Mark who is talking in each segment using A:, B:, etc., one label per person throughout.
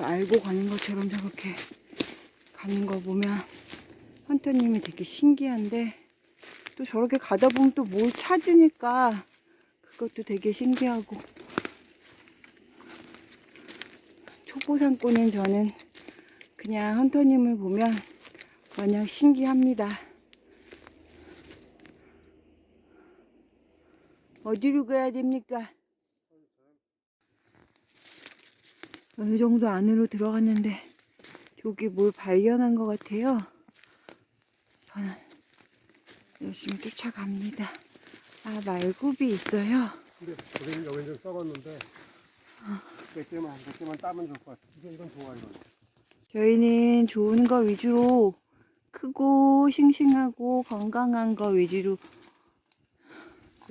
A: 그 알고 가는 것처럼 저렇게 가는 거 보면 헌터님이 되게 신기한데 또 저렇게 가다 보면 또 뭘 찾으니까 그것도 되게 신기하고 초보상꾼인 저는 그냥 헌터님을 보면 마냥 신기합니다. 어디로 가야 됩니까? 어느 정도 안으로 들어갔는데 여기 뭘 발견한 것 같아요. 저는 열심히 쫓아갑니다. 아 말굽이 있어요.
B: 근데 여기 좀 썩었는데 몇 개만 몇 개만 따면 좋을 것 같아. 이건 좋아 이건.
A: 저희는 좋은 거 위주로 크고 싱싱하고 건강한 거 위주로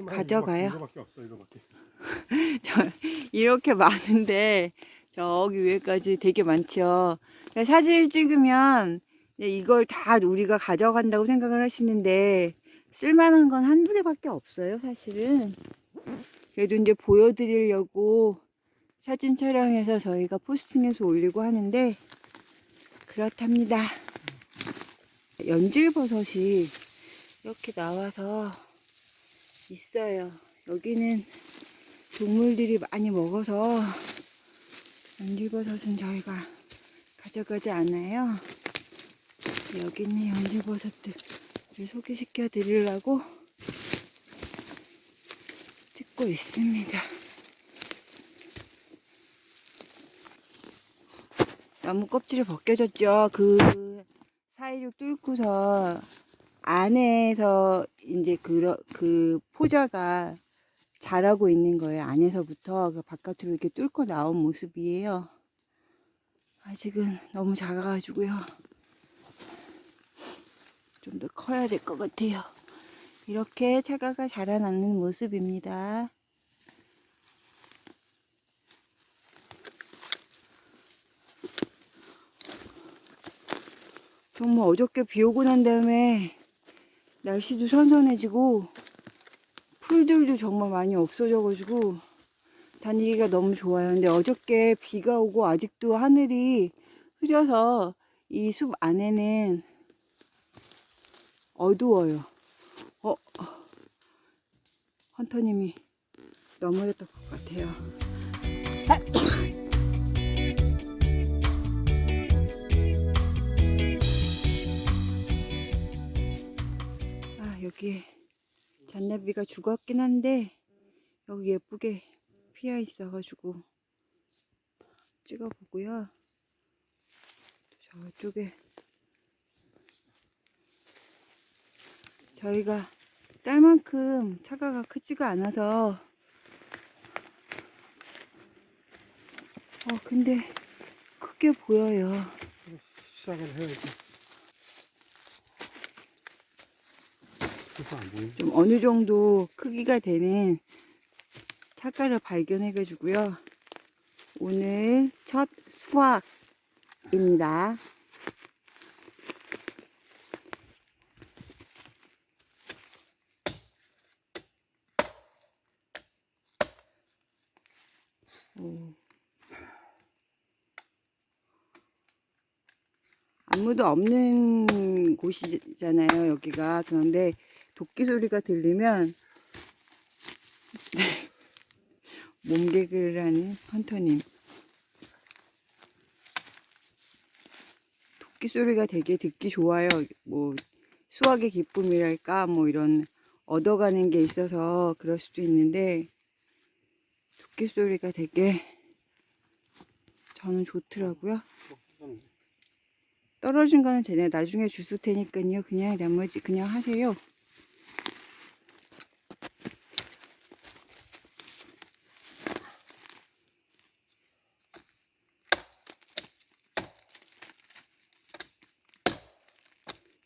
A: 가져가요.
B: 이거밖에 없어 이거밖에.
A: 저 이렇게 많은데 저기 위에까지 되게 많죠. 사진을 찍으면 이걸 다 우리가 가져간다고 생각을 하시는데 쓸만한 건 한두 개밖에 없어요, 사실은. 그래도 이제 보여드리려고 사진 촬영해서 저희가 포스팅해서 올리고 하는데 그렇답니다. 연질버섯이 이렇게 나와서 있어요. 여기는 동물들이 많이 먹어서 연질버섯은 저희가 가져가지 않아요. 여기 있는 연질버섯들을 소개시켜 드리려고 찍고 있습니다. 나무 껍질이 벗겨졌죠. 그 사이를 뚫고서 안에서 이제 그, 그 포자가 자라고 있는 거예요. 안에서부터 그 바깥으로 이렇게 뚫고 나온 모습이에요. 아직은 너무 작아가지고요. 좀 더 커야 될 것 같아요. 이렇게 차가가 자라나는 모습입니다. 정말 어저께 비 오고 난 다음에 날씨도 선선해지고 풀들도 정말 많이 없어져가지고 다니기가 너무 좋아요. 근데 어저께 비가 오고 아직도 하늘이 흐려서 이 숲 안에는 어두워요. 어, 헌터님이 넘어졌던 것 같아요. 아, 여기에 잔나비가 죽었긴 한데 여기 예쁘게 피어 있어가지고 찍어보고요. 저쪽에 저희가 딸만큼 차가가 크지가 않아서 어 근데 크게 보여요.
B: 시작을 해야지. 그래서 안 보이네.
A: 좀 어느 정도 크기가 되는 차가를 발견해 가지고요. 오늘 첫 수확입니다. 오. 아무도 없는 곳이잖아요, 여기가. 그런데 도끼 소리가 들리면 네. 몸개그를 하는 헌터님. 도끼 소리가 되게 듣기 좋아요. 뭐 수학의 기쁨이랄까 뭐 이런 얻어가는 게 있어서 그럴 수도 있는데 도끼 소리가 되게 저는 좋더라고요. 떨어진 거는 제가 나중에 주실 테니까요. 그냥 나머지 그냥 하세요.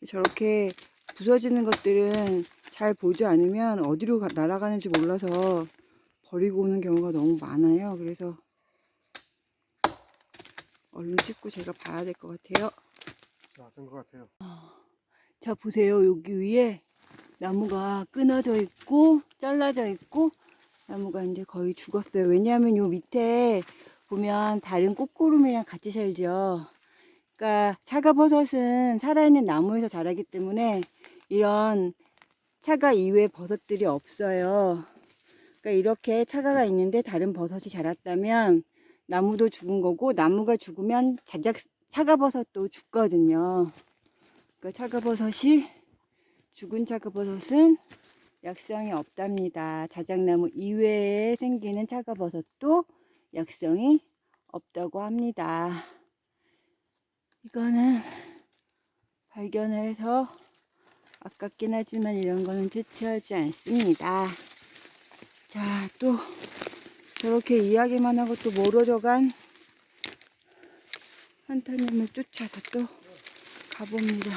A: 저렇게 부서지는 것들은 잘 보지 않으면 어디로 가- 날아가는지 몰라서 버리고 오는 경우가 너무 많아요. 그래서 얼른 찍고 제가 봐야 될 것 같아요.
B: 맞은 것 같아요.
A: 자 보세요 여기 위에 나무가 끊어져 있고 잘라져 있고 나무가 이제 거의 죽었어요 왜냐하면 요 밑에 보면 다른 꽃구름이랑 같이 살죠. 그러니까 차가버섯은 살아있는 나무에서 자라기 때문에 이런 차가 이외의 버섯들이 없어요. 그러니까 이렇게 차가가 있는데 다른 버섯이 자랐다면 나무도 죽은 거고 나무가 죽으면 자작 차가버섯도 죽거든요. 그러니까 차가버섯이 죽은 차가버섯은 약성이 없답니다. 자작나무 이외에 생기는 차가버섯도 약성이 없다고 합니다. 이거는 발견을 해서 아깝긴 하지만 이런 거는 채취하지 않습니다. 자, 또 저렇게 이야기만 하고 또 멀어져 간 한타님을 쫓아서 또 가봅니다.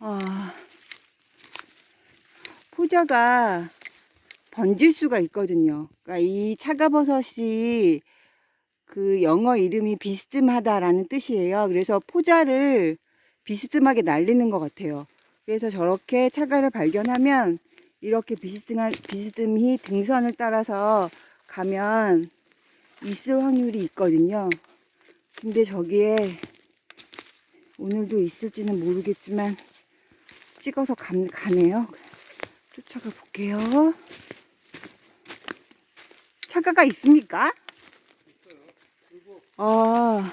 A: 아, 포자가 번질 수가 있거든요. 그러니까 이 차가버섯이 그 영어 이름이 비스듬하다라는 뜻이에요. 그래서 포자를 비스듬하게 날리는 것 같아요. 그래서 저렇게 차가를 발견하면 이렇게 비스듬한, 비스듬히 등선을 따라서 가면 있을 확률이 있거든요. 근데 저기에 오늘도 있을지는 모르겠지만 찍어서 가, 가네요. 쫓아가 볼게요. 차가가 있습니까? 아.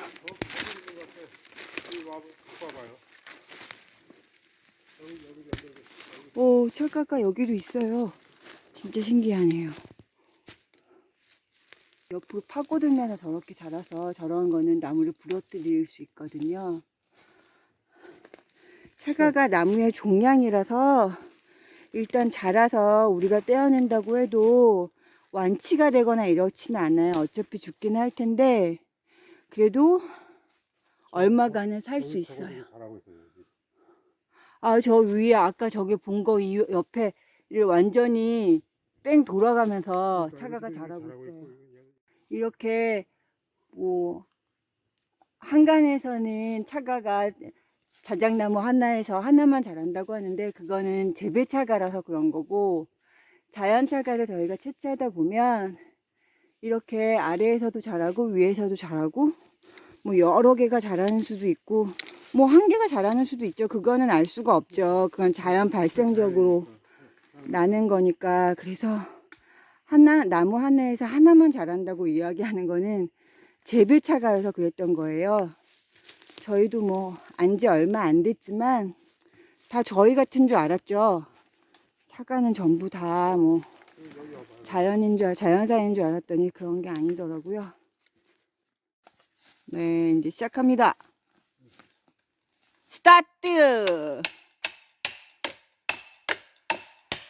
A: 오, 차가가 여기도 있어요. 진짜 신기하네요. 옆으로 파고들면서 저렇게 자라서 저런 거는 나무를 부러뜨릴 수 있거든요. 차가가 나무의 종양이라서 일단 자라서 우리가 떼어낸다고 해도 완치가 되거나 이렇지는 않아요. 어차피 죽긴 할 텐데 그래도 얼마간은 살수
B: 여기 저거
A: 있어요. 아, 저 위에 아까 저게 본거 옆에 완전히 뺑 돌아가면서 차가가
B: 잘하고
A: 있어요. 이렇게 뭐 한간에서는 차가가 자작나무 하나에서 하나만 자란다고 하는데 그거는 재배 차가라서 그런 거고 자연 차가를 저희가 채취하다 보면 이렇게 아래에서도 자라고 위에서도 자라고 뭐 여러 개가 자라는 수도 있고 뭐 한 개가 자라는 수도 있죠. 그거는 알 수가 없죠. 그건 자연 발생적으로 나는 거니까 그래서 하나 나무 하나에서 하나만 자란다고 이야기하는 거는 재배 차가여서 그랬던 거예요. 저희도 뭐 안 지 얼마 안 됐지만 다 저희 같은 줄 알았죠. 차가는 전부 다 뭐. 자연인 줄 알- 자연사인 줄 알았더니 그런 게 아니더라고요. 네, 이제 시작합니다. 스타트!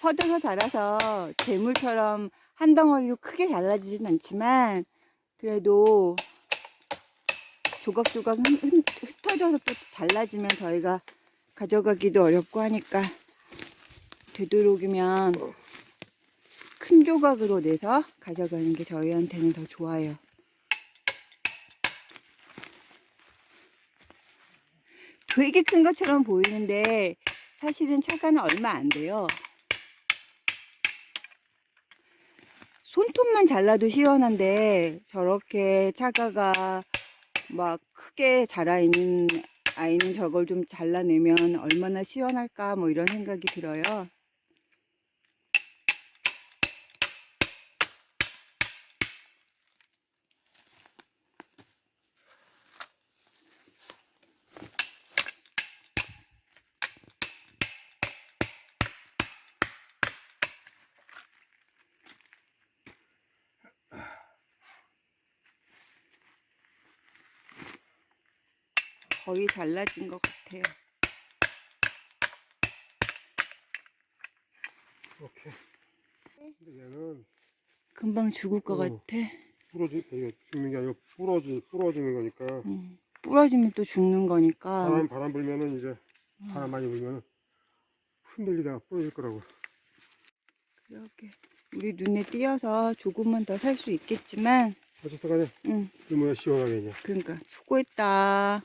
A: 퍼져서 자라서 재물처럼 한 덩어리로 크게 잘라지진 않지만 그래도 조각조각 흩어져서 또 잘라지면 저희가 가져가기도 어렵고 하니까 되도록이면 큰 조각으로 내서 가져가는 게 저희한테는 더 좋아요. 되게 큰 것처럼 보이는데 사실은 차가는 얼마 안 돼요. 손톱만 잘라도 시원한데 저렇게 차가가 막 크게 자라 있는 아이는 저걸 좀 잘라내면 얼마나 시원할까 뭐 이런 생각이 들어요. 거의 잘라진 것 같아요.
B: 오케이. 근데 얘는
A: 금방 죽을 것
B: 어.
A: 같아.
B: 부러지 이게 죽는 게 아니고 부러지 부러지는 거니까
A: 음, 부러지면 또 죽는 거니까.
B: 바람 바람 불면은 이제 바람 많이 불면은 흔들리다가 부러질 거라고.
A: 그러게. 우리 눈에 띄어서 조금만 더 살 수 있겠지만,
B: 어쨌든 간에
A: 응,
B: 이 뭐야 시원하게 그냥.
A: 그러니까 수고했다.